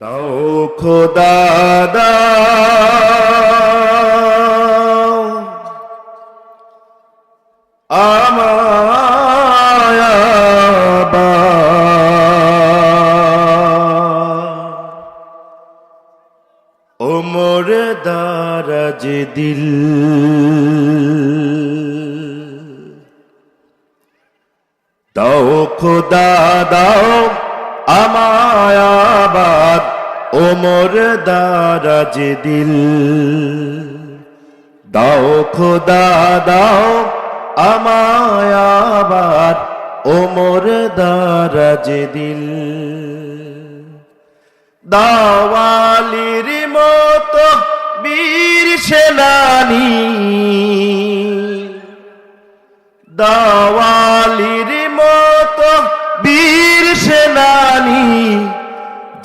দাও খোদা দাও। আমায় ওমর দারাজ দিল। দাও খোদা দাও। আমায়াবাদ ওমর দারাজ দিল। দাও খোদা, দাও আমায়াবাদ ওমর দারাজ দিল। দাওয়ালির মতো বীর সেনানী। দাওয়ালির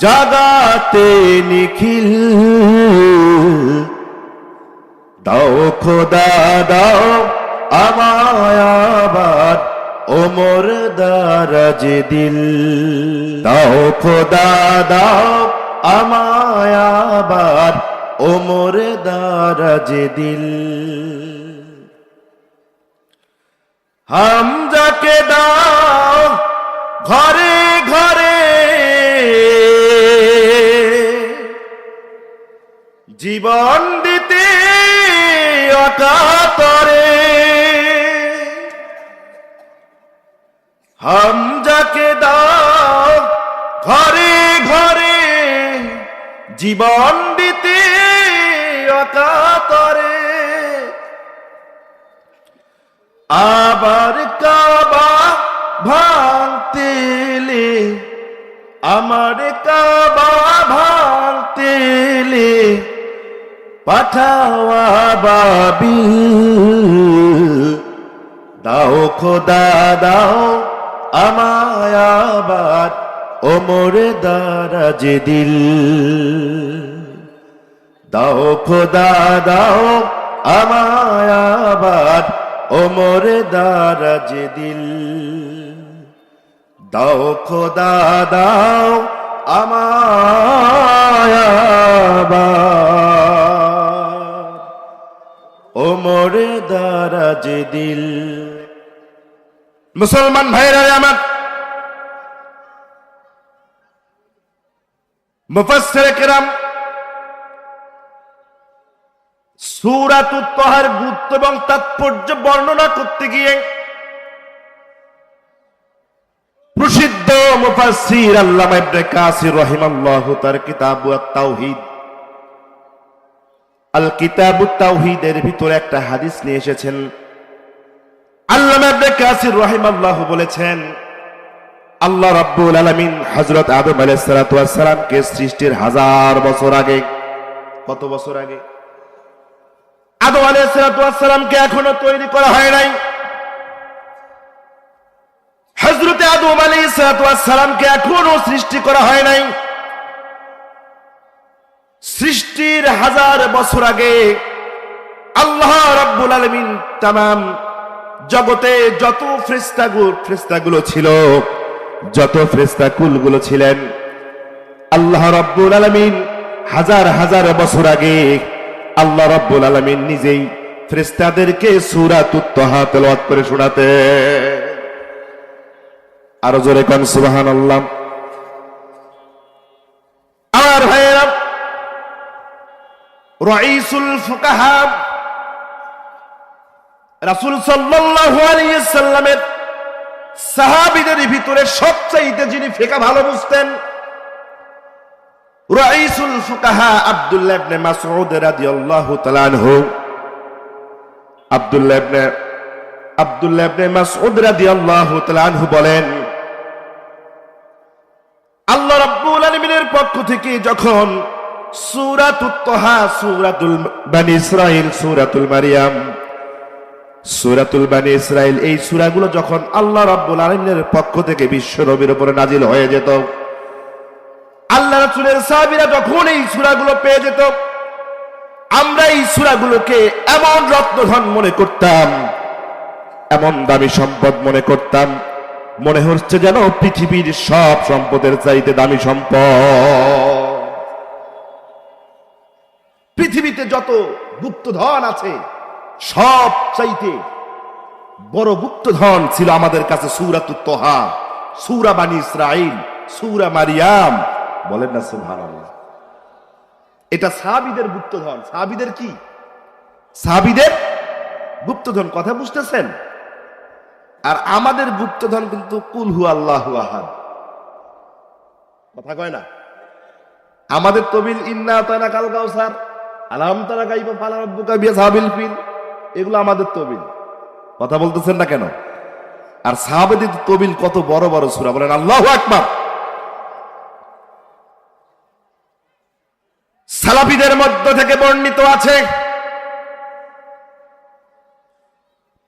জাগাতে নিখিল। দাও খোদা, দাও আমায়াবাদ ওমর দারাজ দিল। দাও খোদা, দাও আমায়াবাদ ওমর দারাজ দিল। হামজাকে দাও, ঘরে ঘরে জীবন দিতে অকাতরে হামজাকে দাও ঘরে ঘরে, জীবন দিতে অকাতরে আবার কাবা ভাঙতেলে আমার কাবা ভাঙতেলে পাঠাওয়া বাবিল। দাও খোদা, দাও আবার ওমর দারাজ দিল। দাও খোদা, দাও আমায় আবার ওমর দারাজ দিল। দাও খোদা, দাও আমায় আবার ওমর দারাজ দিল। মুসলমান ভাইরা আমার। মুফাসসির কেরাম সূরাত তহার গুরুত্ব এবং তাৎপর্য বর্ণনা করতে গিয়ে প্রসিদ্ধ মুফাসসির আল্লামা ইবনে কাসির রাহিমাল্লাহু তার কিতাব আত-তাওহীদ আল কিতাব তাওহীদের ভিতরে একটা হাদিস নিয়ে এসেছেন। আল্লামা ইবনে কাসির রাহিমাল্লাহু বলেছেন, আল্লাহ রাব্বুল আলামিন হযরত আদম আলাইহিস সালামকে সৃষ্টির হাজার বছর আগে কত বছর আগে? আদম আলাইহিস সালামকে এখনও তৈরি করা হয় নাই। হযরতে আদম আলাইহিস সালামকে এখনও সৃষ্টি করা হয় নাই। সৃষ্টির হাজার বছর আগে আল্লাহ রাব্বুল আলামিন তামাম জগতে যত ফ্রেস্তাগুলো ফ্রেস্তাগুলো ছিল, যত ফ্রেস্তা কুলগুলো ছিলেন, আল্লাহ রব্বুল আলমিন হাজার হাজার বছর আগে আল্লাহ রব্বুল আলমিন নিজেই ফ্রেস্তাদেরকে সুরাত উত্তহা তেলাওয়াত করে শোনাতে আরও জোরে কন সুবাহান আল্লাহ আমার ভাইয়েরা রাসূল সাল্লাল্লাহু আলাইহি সাল্লামের সাহাবীদের ভিতরে যিনি ভালো বুঝতেন রাইসুল ফুকাহা আব্দুল্লাহ ইবনে মাসউদ রাদিয়াল্লাহু তাআলা আনহু। আব্দুল্লাহ ইবনে আব্দুল্লাহ ইবনে মাসউদ রাদিয়াল্লাহু তাআলা আনহু বলেন, আল্লাহ রাব্বুল আলামিনের পক্ষ থেকে যখন বানি ইসরাইল সূরাতুল মারিয়াম। সূরাতুল ইসরাইল এই যখন পক্ষ থেকে বিশ্ব নবীর উপরে নাজিল হয়ে যেত, আল্লাহ রাসূলের সাহাবীরা যখন এই সূরাগুলো পেয়ে যেত, আমরা এই সূরাগুলোকে এমন রত্নধন মনে করতাম, এমন দামি সম্পদ মনে করতাম, মনে হচ্ছে যেন পৃথিবীর সব সম্পদের চাইতে দামি সম্পদ। পৃথিবীতে যত গুপ্তধন আছে, সব চাইতে বড় গুপ্তধন ছিল আমাদের কাছে সুরাতু তোহা, সুরা বানি ইসরাইল সুরা মারিয়াম। বলেন না সুবহানাল্লাহ। এটা সাহাবিদের গুপ্তধন। সাহাবিদের কি? সাহাবিদের গুপ্তধন, কথা বুঝতেছেন? আর আমাদের গুপ্তধন কিন্তু কুলহু আল্লাহু আহাদ। কথা কয় না? আমাদের তবিল ইন্না তানা কাল কাউসার আলাম তারা গাইবা সাহাবিল ফিল। এগুলো আমাদের তবিল। কথা বলতেছেন না কেন? আর সাহাবেদের তবিল কত বড় বড় সূরা। বলেন, আল্লাহু সালাফিদের মধ্য থেকে বর্ণিত আছে,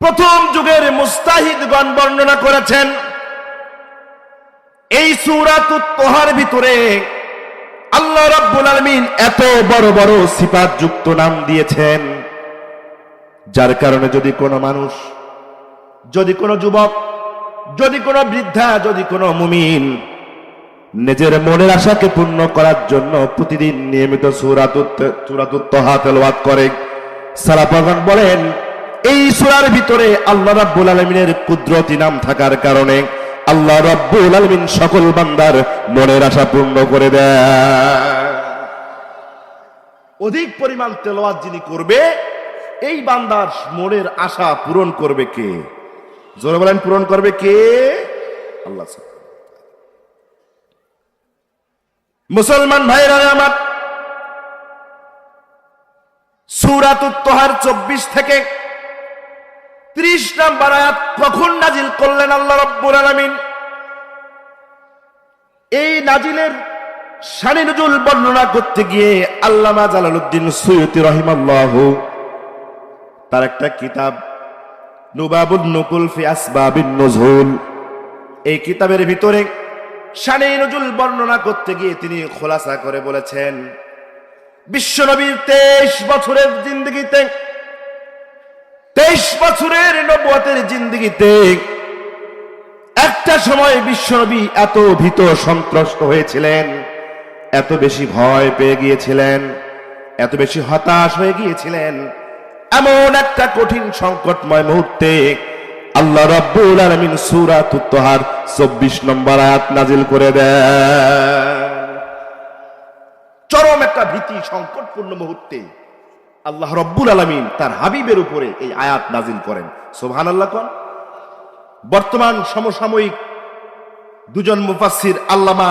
প্রথম যুগের মুস্তাহিদগণ বর্ণনা করেছেন, এই সূরাতুত তোহার ভিতরে আল্লাহ রাব্বুল আলামিন এত বড় বড় সিফাত যুক্ত নাম দিয়েছেন। যার কারণে যদি কোনো মানুষ, যদি কোনো যুবক, যদি কোনো বৃদ্ধা, যদি কোনো মুমিন নিজের মনের আশাকে পূর্ণ করার জন্য প্রতিদিন নিয়মিত সুরাতুত সুরাতুত তোহা তেলাওয়াত করে সালাফাগণ বলেন, এই সূরার ভিতরে আল্লাহ রাব্বুল আলামিনের কুদরতি নাম থাকার কারণে আল্লাহ রাব্বুল আলামিন সকল বান্দার মনের আশা পূর্ণ করে অধিক পরিমাণ তেলাওয়াত যিনি করবে, এই বান্দার মনের আশা পূরণ করবে কে? জোরে বলেন, পূরণ করবে কে? আল্লাহ মুসলমান ভাইরা, আমার সুরাতুত তোহার চব্বিশ থেকে ত্রিশ নাম্বার আয়াত, কখন নাজিল করলেন আল্লাহ রব্বুল আলামিন? এই নাজিলের শানি নজুল বর্ণনা করতে গিয়ে আল্লামা জালালউদ্দিন সৈয়দি রহিমাল্লাহ তার একটা কিতাব, নুবাবুন নকুল ফি আসবাবিন নজুল এই কিতাবের ভিতরে শানে নজুল বর্ণনা করতে গিয়ে তিনি খোলাসা করে বলেছেন, বিশ্বনবীর তেইশ বছরের জিন্দগিতে তেইশ বছরের নবুয়তের জিন্দগিতে একটা সময় বিশ্বনবী এত ভীত সন্ত্রস্ত হয়েছিলেন, এত বেশি ভয় পেয়ে গিয়েছিলেন, এত বেশি হতাশ হয়ে গিয়েছিলেন, এমন একটা কঠিন সংকটময় মুহূর্তে আল্লাহ রাব্বুল আলামিন সূরা তুত্তহার 24 নম্বর আয়াত নাজিল করে দেন। চরম একটা ভীতি, সংকটপূর্ণ মুহূর্তে আল্লাহ রব্বুল আলামিন তার হাবিবের উপরে এই আয়াত নাজিল করেন। সোহান আল্লাহ কোন? বর্তমান সমসাময়িক দুজন মুফাসসির আল্লামা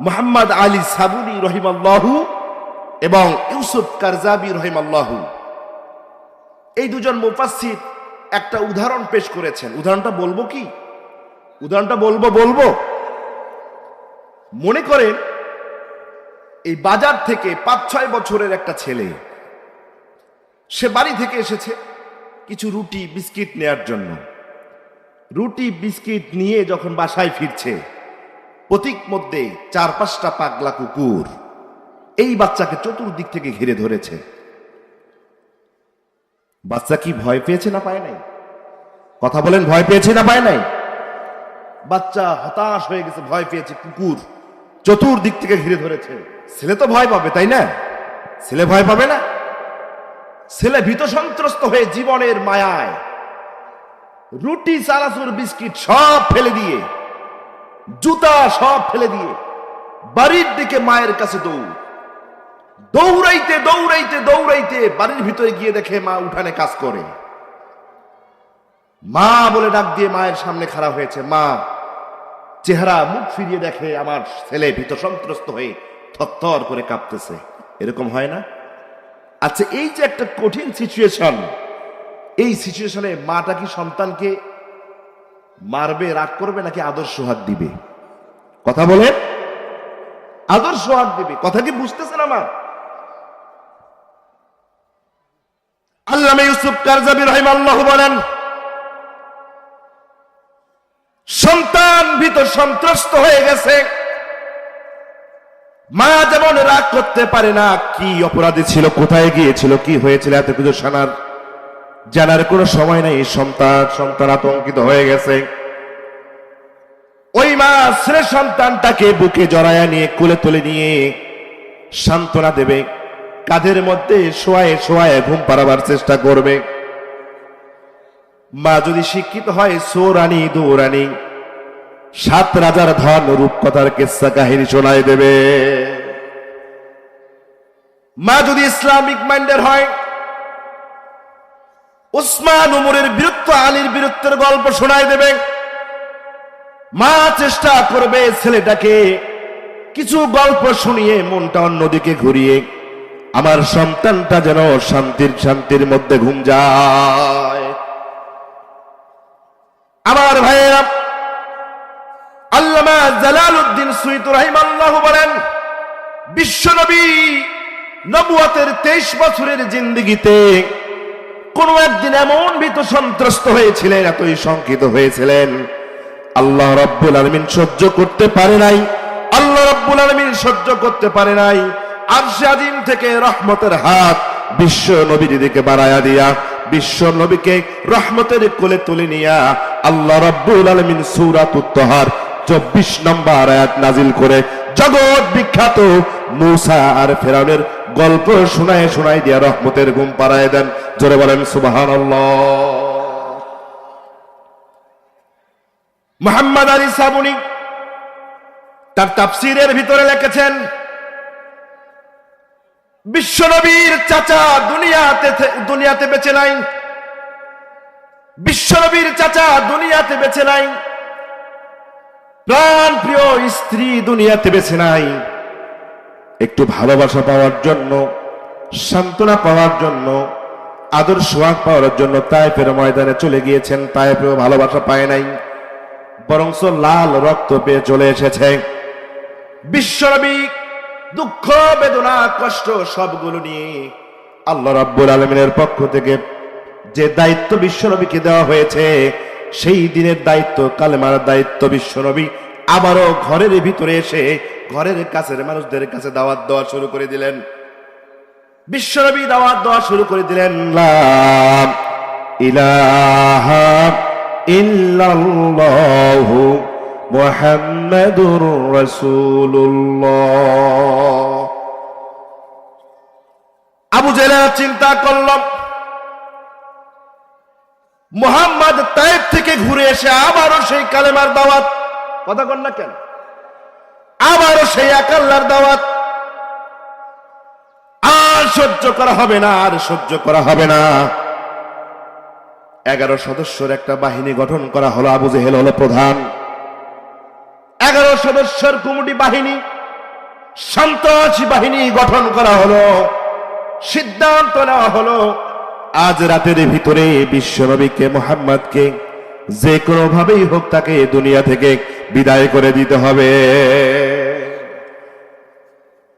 মুহাম্মদ আলী সাবুনি রহিমাল্লাহু এবং ইউসুফ কারজাবি রহিমাল্লাহু। এই দুজন মুফাসসির একটা উদাহরণ পেশ করেছেন। উদাহরণটা বলব কি? উদাহরণটা বলব বলব। মনে করেন, এই বাজার থেকে পাঁচ ছয় বছরের একটা ছেলে সে বাড়ি থেকে এসেছে কিছু রুটি, বিস্কিট নেয়ার জন্য। রুটি, বিস্কিট নিয়ে যখন বাসায় ফিরছে, প্রতীক মধ্যে চার পাঁচটা পাগলা কুকুর এই বাচ্চাকে চতুর্দিক থেকে ঘিরে ধরেছে। বাচ্চা কি ভয় পেয়েছে না পায় নাই? কথা বলেন, ভয় পেয়েছে না পায় নাই? বাচ্চা হতাশ হয়ে গেছে, ভয় পেয়েছে, কুকুর চতুর্দিক থেকে ঘিরে ধরেছে। ছেলে তো ভয় পাবে, তাই না? ছেলে ভয় পাবে না? ছেলে ভীত সন্ত্রস্ত হয়ে জীবনের মায়ায় রুটি, চানাচুর, বিস্কিট সব ফেলে দিয়ে, জুতা সব ফেলে দিয়ে বাড়ির দিকে মায়ের কাছে দৌড়। দৌড়াইতে দৌড়াইতে দৌড়াইতে বাড়ির ভিতরে গিয়ে দেখে মা উঠানে কাজ করে। মা বলে ডাক দিয়ে মায়ের সামনে খাড়া হয়েছে। মা, চেহারা মুখ ফিরিয়ে দেখে আমার ছেলে ভীত সন্ত্রস্ত হয়ে থরথর করে কাঁপতেছে। এরকম হয় না? আচ্ছা এই যে একটা কঠিন সিচুয়েশন এই সিচুয়েশনে মাটা কি সন্তানকে মারবে, রাগ করবে, নাকি আদর্শ হাত দিবে? কথা বলে আদর্শ হাত দিবে, কথা কি বুঝতেছেন আমার? আল্লামা ইউসুফ কারজাবি রহিমাল্লাহু বলেন, সন্তান ভীত সন্ত্রস্ত হয়ে গেছে। মা যেমন রাগ করতে পারে না, কি অপরাধী ছিল, কোথায় গিয়েছিল, কি হয়েছিল এত কিছু জানার জানার কোনো সময় নাই। সন্তান সন্তান আতঙ্কিত হয়ে গেছে। ওই মা ছেলে সন্তানটাকে বুকে জড়ায়া নিয়ে, কোলে তুলে নিয়ে সান্ত্বনা দেবে। কাঁধের মধ্যে শোয়ায় শোয়ায় ঘুম পাড়াবার চেষ্টা করবে। মা যদি শিক্ষিত হয় সৌরানি দৌরানি সাত রাজার ধন রূপকথার কেসা কাহিনী শোনায় দেবে। মা যদি ইসলামিক মাইন্ডের হয়, উসমান উমরের বীরত্ব, আলীর বীরত্বের গল্প শোনায় দেবে। মা চেষ্টা করবে ছেলেটাকে কিছু গল্প শুনিয়ে মনটা অন্যদিকে ঘুরিয়ে, আমার সন্তানটা যেন শান্তির শান্তির মধ্যে ঘুম যায়। আমার আল্লামা জালালউদ্দিন সুইত রাহিমাল্লাহ বলেন বিশ্বনবী নবুয়াতের তেইশ বছরের জিন্দিগিতে কোন একদিন এমন ভীত সন্ত্রস্ত হয়েছিলেন, এতই শঙ্কিত হয়েছিলেন। আল্লাহ রব্বুল আলমিন সহ্য করতে পারে নাই, আল্লাহ রব্বুল আলমিন সহ্য করতে পারে নাই। আজিম থেকে রহমতের হাত বিশ্ব নবীর দিকে বাড়ায়া দিয়া, বিশ্ব নবীকে রহমতের কোলে তুলে নিয়া আল্লাহ রব্বুল আলমিন সূরাত উত্তহার চব্বিশ নম্বর আয়াত নাজিল করে জগৎ বিখ্যাত মূসা আর ফেরাউনের গল্প শোনায় শোনায় দিয়া রহমতের ঘুম পাড়ায় দেন। জোরে বলেন, সুবহানাল্লাহ। মোহাম্মদ আলী সাবুনি তার তাফসিরের ভিতরে লিখেছেন, বিশ্বনবীর চাচা দুনিয়াতে দুনিয়াতে বেঁচে নাই। বিশ্বনবীর চাচা দুনিয়াতে বেঁচে নাই। প্রাণ প্রিয় স্ত্রী দুনিয়াতে বেঁচে নাই। একটু ভালোবাসা পাওয়ার জন্য, সান্ত্বনা পাওয়ার জন্য, আদর সোহাগ পাওয়ার জন্য তাইপের ময়দানে চলে গিয়েছেন তাইপেও ভালোবাসা পায় নাই। বরংস লাল রক্ত পেয়ে চলে এসেছে। বিশ্বনবী দুঃখ, বেদনা, কষ্ট সবগুলো নিয়ে আল্লাহ রাব্বুল আলমিনের পক্ষ থেকে যে দায়িত্ব বিশ্বনবীকে দেওয়া হয়েছে সেই দিনের দায়িত্ব, কালেমার দায়িত্ব বিশ্বনবী আবারও ঘরের ভিতরে এসে ঘরের কাছের মানুষদের কাছে দাওয়াত দেওয়া শুরু করে দিলেন। বিশ্বনবী দাওয়াত দেওয়া শুরু করে দিলেন আবু জেলা চিন্তা করল মোহাম্মদ তাইফ থেকে ঘুরে এসে আবারও সেই কালেমার দাওয়াত। কথা কন না কেন? আবারও সেই একাল্লার দাওয়াত। আর সহ্য করা হবে না, আর সহ্য করা হবে না। এগারো সদস্যের একটা বাহিনী গঠন করা হলো আবু জেহেল হলো প্রধান। এগারো সদস্যের কুমুটি বাহিনী, সন্ত্রাসী বাহিনী গঠন করা হলো। সিদ্ধান্ত নেওয়া হলো আজ রাতের ভিতরে বিশ্বনবীকে, মোহাম্মদকে যে কোনো ভাবেই হোক তাকে দুনিয়া থেকে বিদায় করে দিতে হবে।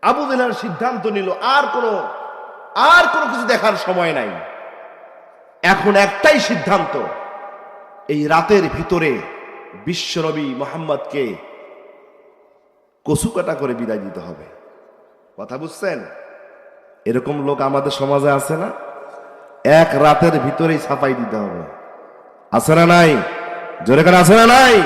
আবু জেলার সিদ্ধান্ত নিল, আর কোনো আর কোনো কিছু দেখার সময় নাই। এখন একটাই সিদ্ধান্ত, এই রাতের ভিতরে বিশ্বনবী মোহাম্মদকে কচু কাটা করে বিদায় দিতে হবে। কথা বুঝছেন? এরকম লোক আমাদের সমাজে আছে না? এক রাতের ভিতরেই সাফাই দিতে হবে। আসে না নাই? জোরে করে আসে না নাই?